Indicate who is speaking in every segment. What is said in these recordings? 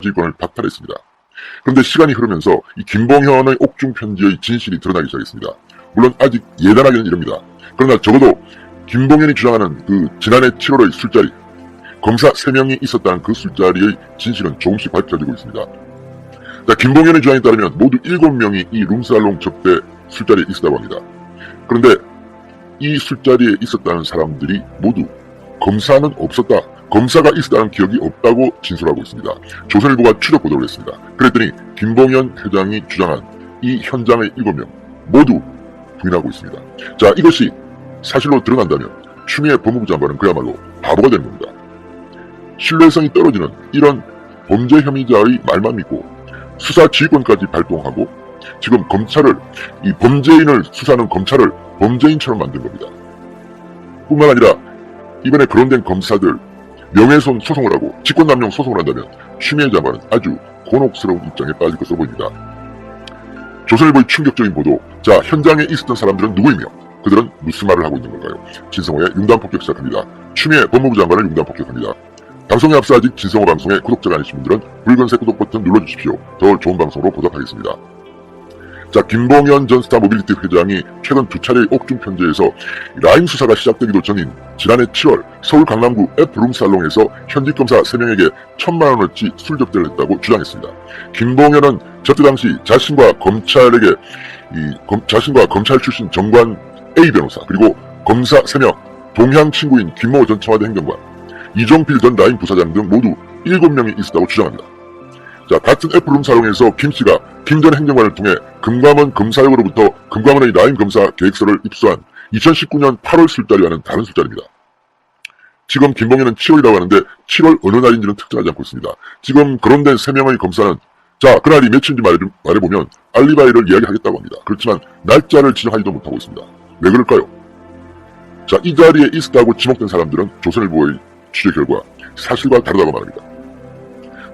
Speaker 1: 지권을 박탈했습니다. 그런데 시간이 흐르면서 이 김봉현의 옥중 편지의 진실이 드러나기 시작했습니다. 물론 아직 예단하기는 이릅니다. 그러나 적어도 김봉현이 주장하는 그 지난해 7월의 술자리, 검사 3명이 있었다는 그 술자리의 진실은 조금씩 밝혀지고 있습니다. 자, 김봉현의 주장에 따르면 모두 7명이 이 룸살롱 접대 술자리에 있었다고 합니다. 그런데 이 술자리에 있었다는 사람들이 모두 검사는 없었다. 검사가 있었다는 기억이 없다고 진술하고 있습니다. 조선일보가 추적 보도를 했습니다. 그랬더니 김봉현 회장이 주장한 이 현장의 7명 모두 부인하고 있습니다. 자, 이것이 사실로 드러난다면 추미애 법무부 장관은 그야말로 바보가 되는 겁니다. 신뢰성이 떨어지는 이런 범죄 혐의자의 말만 믿고 수사 지휘권까지 발동하고 지금 검찰을 이 범죄인을 수사하는 검찰을 범죄인처럼 만든 겁니다. 뿐만 아니라 이번에 거론된 검사들 명예훼손 소송을 하고 직권남용 소송을 한다면 추미애 장관은 아주 곤혹스러운 입장에 빠질 것으로 보입니다. 조선일보의 충격적인 보도. 자, 현장에 있었던 사람들은 누구이며 그들은 무슨 말을 하고 있는 건가요? 진성호의 융단 폭격 시작합니다. 추미애 법무부 장관을 융단 폭격합니다. 방송에 앞서 아직 진성호 방송의 구독자가 아니신 분들은 붉은색 구독 버튼 눌러주십시오. 더 좋은 방송으로 보답하겠습니다. 자, 김봉현 전 스타 모빌리티 회장이 최근 두 차례의 옥중 편지에서 라임 수사가 시작되기도 전인 지난해 7월 서울 강남구 F룸 살롱에서 현직 검사 3명에게 천만 원어치 술 접대를 했다고 주장했습니다. 김봉현은 접대 당시 자신과 검찰에게 이 검- 자신과 검찰 출신 정관 A 변호사 그리고 검사 3명 동향 친구인 김모 전 청와대 행정관 이종필 전 라임 부사장 등 모두 7명이 있었다고 주장합니다. 자, 같은 F룸 사롱에서 김 씨가 김 전 행정관을 통해 금감원 검사역으로부터 금감원의 라임 검사 계획서를 입수한 2019년 8월 술자리와는 다른 술자리입니다. 지금 김봉현은 7월이라고 하는데 7월 어느 날인지는 특정하지 않고 있습니다. 지금 거론된 3명의 검사는 자, 그날이 며칠인지 말해, 말해보면 알리바이를 이야기하겠다고 합니다. 그렇지만 날짜를 지정하지도 못하고 있습니다. 왜 그럴까요? 자, 이 자리에 있었다고 지목된 사람들은 조선일보의 취재 결과 사실과 다르다고 말합니다.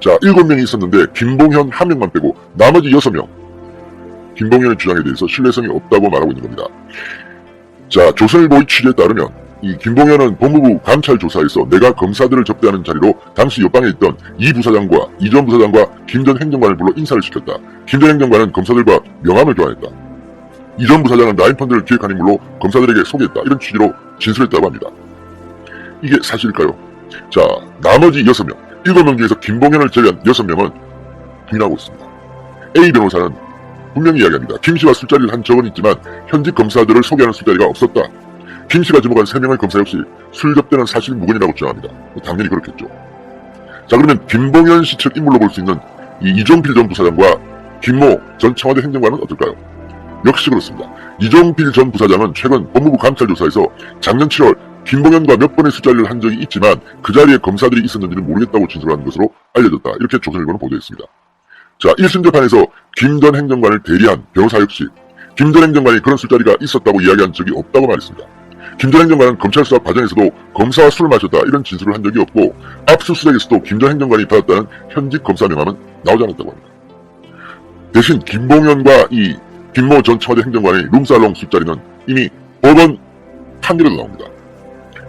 Speaker 1: 자, 일곱 명이 있었는데 김봉현 한 명만 빼고 나머지 여섯 명 김봉현의 주장에 대해서 신뢰성이 없다고 말하고 있는 겁니다. 자, 조선일보의 취재에 따르면 이 김봉현은 법무부 감찰 조사에서 내가 검사들을 접대하는 자리로 당시 옆방에 있던 이 부사장과 이 전 부사장과 김 전 행정관을 불러 인사를 시켰다. 김 전 행정관은 검사들과 명함을 교환했다. 이 전 부사장은 라인펀드를 기획한 인물로 검사들에게 소개했다. 이런 취지로 진술했다고 합니다. 이게 사실일까요? 자, 나머지 여섯 명 일곱 명 중에서 김봉현을 제외한 여섯 명은 부인하고 있습니다. A 변호사는 분명히 이야기합니다. 김 씨와 술자리를 한 적은 있지만 현직 검사들을 소개하는 술자리가 없었다. 김 씨가 지목한 세 명의 검사 역시 술 접대는 사실 무근이라고 주장합니다. 당연히 그렇겠죠. 자 그러면 김봉현 씨 측 인물로 볼 수 있는 이 이종필 전 부사장과 김모 전 청와대 행정관은 어떨까요? 역시 그렇습니다. 이종필 전 부사장은 최근 법무부 감찰 조사에서 작년 7월 김봉현과 몇 번의 술자리를 한 적이 있지만 그 자리에 검사들이 있었는지는 모르겠다고 진술한 것으로 알려졌다. 이렇게 조선일보는 보도했습니다. 자, 1심 재판에서 김 전 행정관을 대리한 변호사 역시 김 전 행정관이 그런 술자리가 있었다고 이야기한 적이 없다고 말했습니다. 김 전 행정관은 검찰 수사 과정에서도 검사와 술을 마셨다 이런 진술을 한 적이 없고 압수수색에서도 김 전 행정관이 받았다는 현직 검사 명함은 나오지 않았다고 합니다. 대신 김봉현과 이 김모 전 청와대 행정관의 룸살롱 술자리는 이미 법원 판결에도 나옵니다.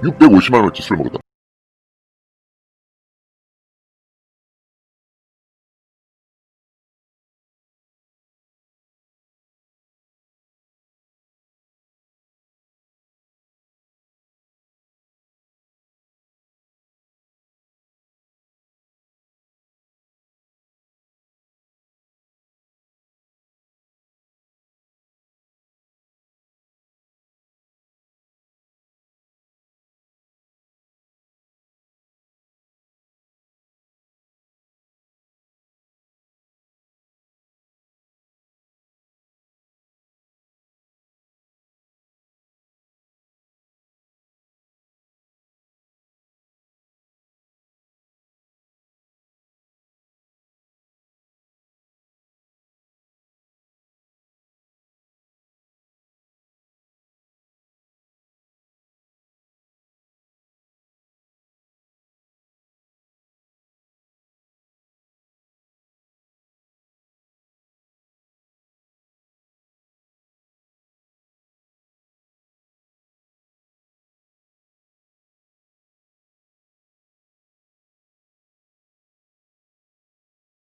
Speaker 1: 650만 원어치 술을 먹었다.